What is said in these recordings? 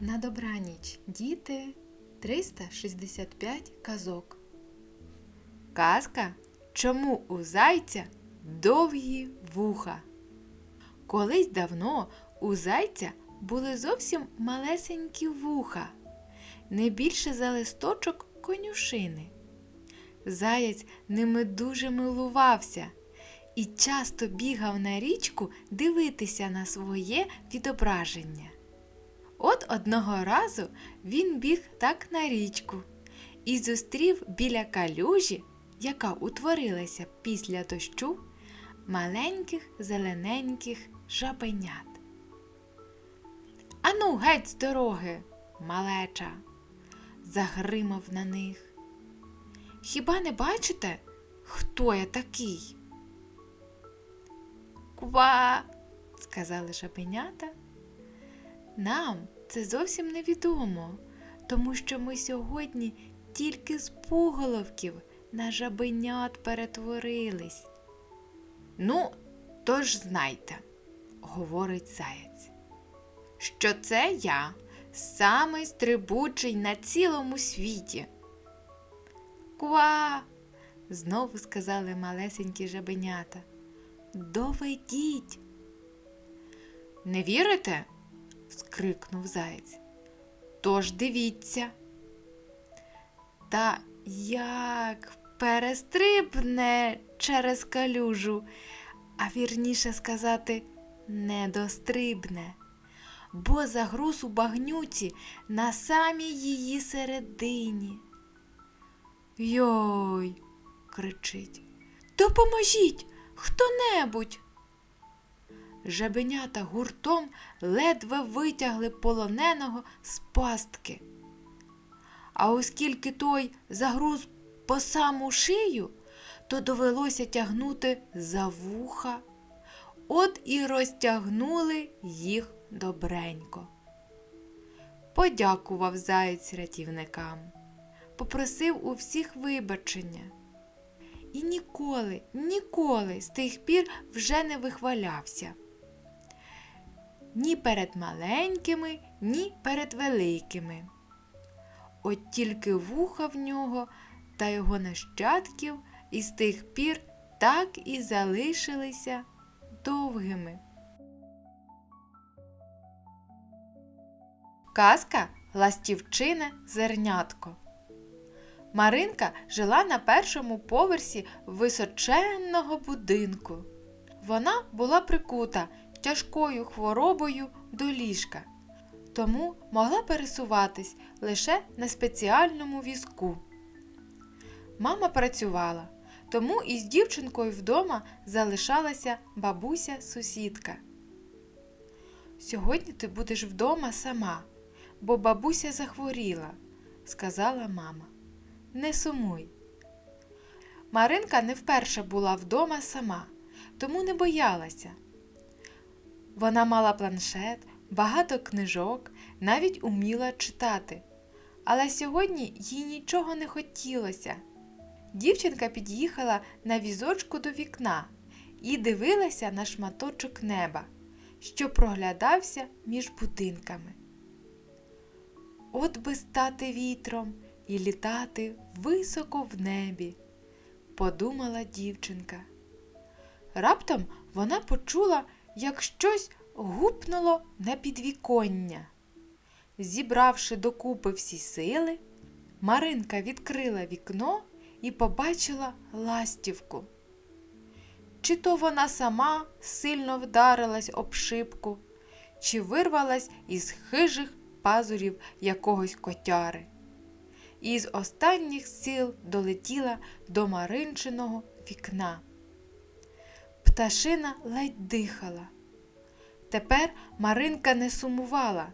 На добраніч, діти 365 казок. Казка Чому у зайця довгі вуха? Колись давно у зайця були зовсім малесенькі вуха, не більше за листочок конюшини. Заєць ними дуже милувався і часто бігав на річку дивитися на своє відображення. От одного разу він біг так на річку і зустрів біля калюжі, яка утворилася після дощу, маленьких зелененьких жабенят. Ану, геть з дороги, малеча, загримав на них. Хіба не бачите, хто я такий? Ква, сказали жабенята. Нам це зовсім невідомо, тому що ми сьогодні тільки з пуголовків на жабенят перетворились. Ну, тож знайте, говорить заєць, що це я, самий стрибучий на цілому світі. Ква, знову сказали малесенькі жабенята. Доведіть. Не вірите? Скрикнув заєць. Тож дивіться. Та як перестрибне через калюжу, а вірніше сказати, не дострибне, бо загруз у багнюці на самій її середині. Йой, кричить. Допоможіть хто-небудь. Жабенята гуртом ледве витягли полоненого з пастки. А оскільки той загруз по саму шию, то довелося тягнути за вуха. От і розтягнули їх добренько. Подякував заєць рятівникам, попросив у всіх вибачення. І ніколи, ніколи з тих пір вже не вихвалявся. Ні перед маленькими, ні перед великими. От тільки вуха в нього та його нащадків із тих пір так і залишилися довгими. Казка Ластівчине зернятко. Маринка жила на першому поверсі височенного будинку. Вона була прикута тяжкою хворобою до ліжка, тому могла пересуватись лише на спеціальному візку. Мама працювала, тому із дівчинкою вдома залишалася бабуся сусідка. Сьогодні ти будеш вдома сама, бо бабуся захворіла, сказала мама. Не сумуй. Маринка не вперше була вдома сама, тому не боялася. Вона мала планшет, багато книжок, навіть уміла читати. Але сьогодні їй нічого не хотілося. Дівчинка під'їхала на візочку до вікна і дивилася на шматочок неба, що проглядався між будинками. От би стати вітром і літати високо в небі, подумала дівчинка. Раптом вона почула, як щось гупнуло на підвіконня. Зібравши докупи всі сили, Маринка відкрила вікно і побачила ластівку. Чи то вона сама сильно вдарилась об шибку, чи вирвалась із хижих пазурів якогось котяри. І з останніх сил долетіла до Маринчиного вікна. Пташина ледь дихала. Тепер Маринка не сумувала.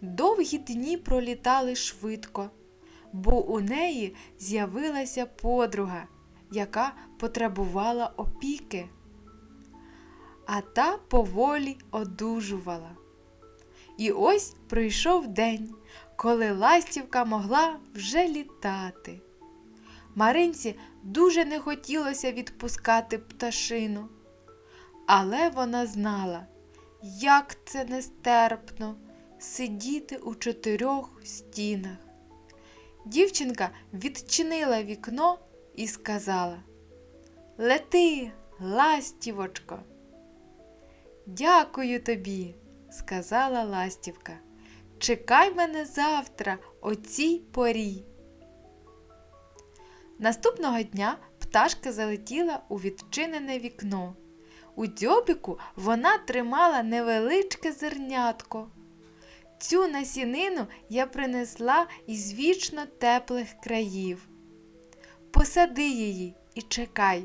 Довгі дні пролітали швидко, бо у неї з'явилася подруга, яка потребувала опіки. А та поволі одужувала. І ось прийшов день, коли ластівка могла вже літати. Маринці дуже не хотілося відпускати пташину, але вона знала, як це нестерпно сидіти у чотирьох стінах. Дівчинка відчинила вікно і сказала Лети, ластівочко. Дякую тобі, сказала ластівка. Чекай мене завтра о цій порі. Наступного дня пташка залетіла у відчинене вікно. У дзьобіку вона тримала невеличке зернятко. Цю насінину я принесла із вічно теплих країв. Посади її і чекай,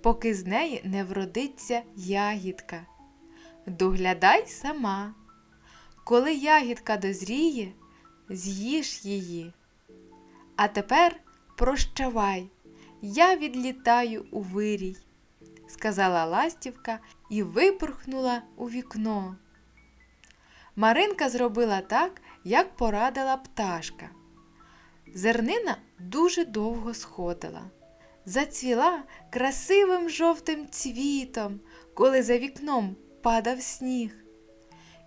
поки з неї не вродиться ягідка. Доглядай сама. Коли ягідка дозріє, з'їж її. А тепер прощавай, я відлітаю у вирій, сказала ластівка і випорхнула у вікно. Маринка зробила так, як порадила пташка. Зернина дуже довго сходила, зацвіла красивим жовтим цвітом, коли за вікном падав сніг.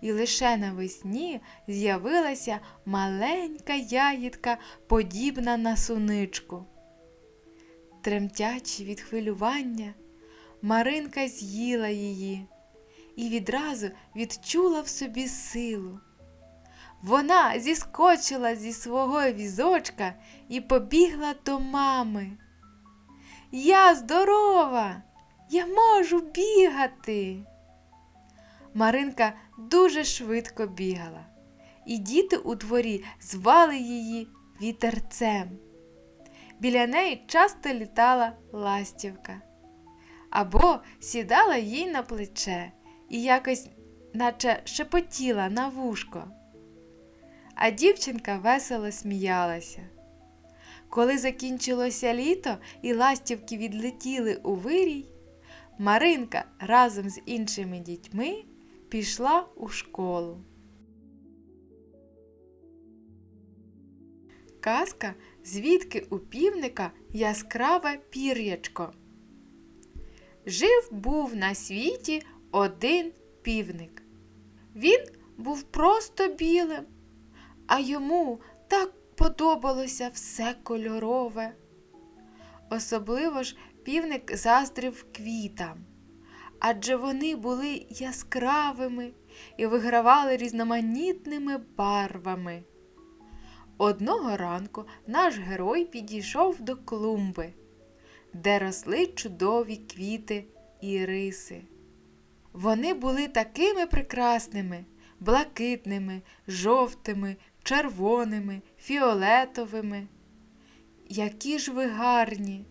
І лише навесні з'явилася маленька ягідка, подібна на суничку. Тремтячи від хвилювання, Маринка з'їла її і відразу відчула в собі силу. Вона зіскочила зі свого візочка і побігла до мами. Я здорова, я можу бігати. Маринка дуже швидко бігала, і діти у дворі звали її вітерцем. Біля неї часто літала ластівка або сідала їй на плече і якось, наче шепотіла на вушко. А дівчинка весело сміялася. Коли закінчилося літо і ластівки відлетіли у вирій, Маринка разом з іншими дітьми пішла у школу. Казка, звідки у півника яскраве пір'ячко. Жив був на світі один півник. Він був просто білим, а йому так подобалося все кольорове. Особливо ж півник заздрив квітам, адже вони були яскравими і вигравали різноманітними барвами. Одного ранку наш герой підійшов до клумби, де росли чудові квіти і риси. Вони були такими прекрасними, блакитними, жовтими, червоними, фіолетовими. Які ж ви гарні!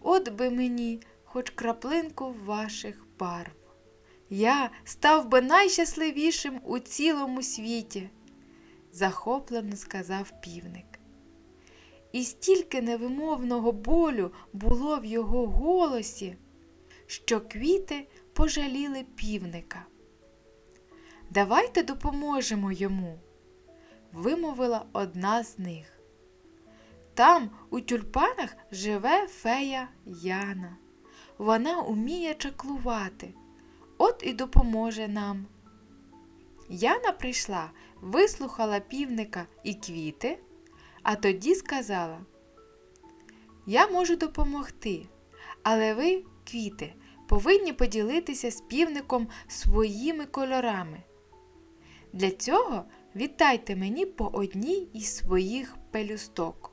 От би мені хоч краплинку ваших барв. Я став би найщасливішим у цілому світі, захоплено сказав півник. І стільки невимовного болю було в його голосі, що квіти пожаліли півника. Давайте допоможемо йому, вимовила одна з них. Там, у тюльпанах, живе фея Яна. Вона уміє чаклувати, от і допоможе нам. Яна прийшла, вислухала півника і квіти, а тоді сказала: Я можу допомогти, але ви, квіти, повинні поділитися з півником своїми кольорами. Для цього віддайте мені по одній із своїх пелюсток.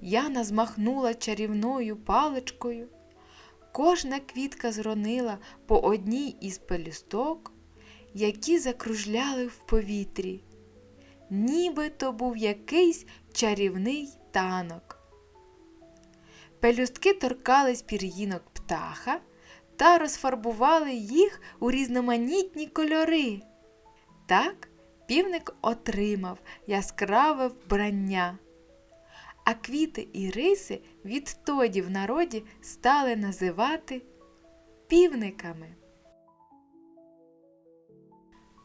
Яна змахнула чарівною паличкою. Кожна квітка зронила по одній із пелюсток, які закружляли в повітрі, ніби то був якийсь чарівний танок. Пелюстки торкались пір'їнок птаха та розфарбували їх у різноманітні кольори. Так півник отримав яскраве вбрання. А квіти і риси відтоді в народі стали називати півниками.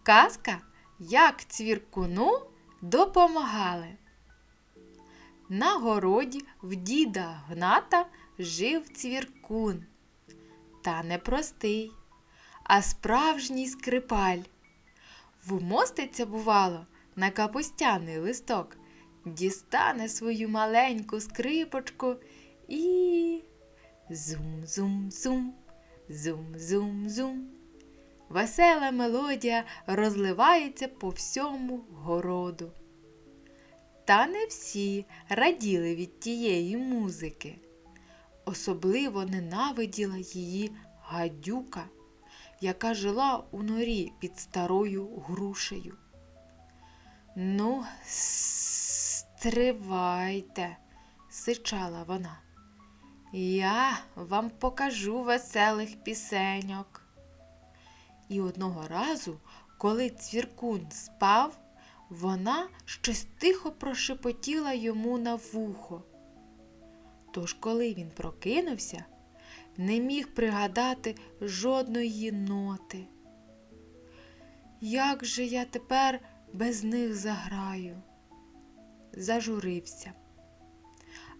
Казка, як цвіркуну допомагали. На городі в діда Гната жив цвіркун. Та не простий, а справжній скрипаль. вмоститься, бувало, на капустяний листок, дістане свою маленьку скрипочку і зум-зум-зум, зум-зум-зум. Весела мелодія розливається по всьому городу. Та не всі раділи від тієї музики. Особливо ненавиділа її гадюка, яка жила у норі під старою грушею. Ну, стривайте, сичала вона. Я вам покажу веселих пісеньок. І одного разу, коли цвіркун спав, вона щось тихо прошепотіла йому на вухо. Тож, коли він прокинувся, не міг пригадати жодної ноти. Як же я тепер без них заграю? Зажурився.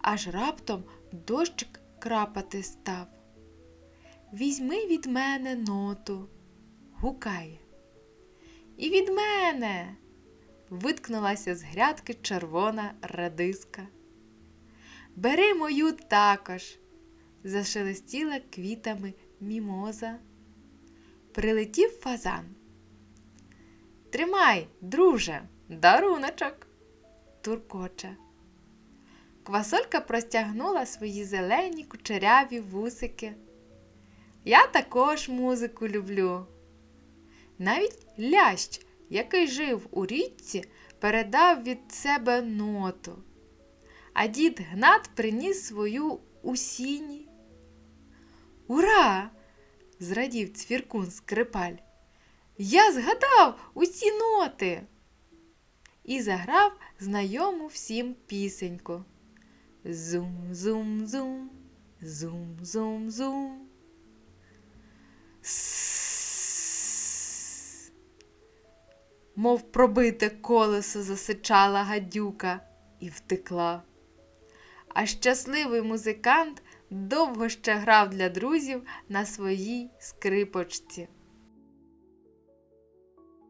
Аж раптом дощик крапати став. Візьми від мене ноту, гукає. І від мене. виткнулася з грядки червона радиска. Бери мою також, зашелестіла квітами мімоза. Прилетів фазан. Тримай, друже, даруночок, туркоче. Квасолька простягнула свої зелені кучеряві вусики. Я також музику люблю. Навіть лящ, який жив у річці, передав від себе ноту. А дід Гнат приніс свою у сіні. Ура! зрадів цвіркун скрипаль. Я згадав усі ноти. І заграв знайому всім пісеньку. Зум-зум-зум, зум-зум-зум. Мов пробите колесо засичала гадюка і втекла. А щасливий музикант довго ще грав для друзів на своїй скрипочці.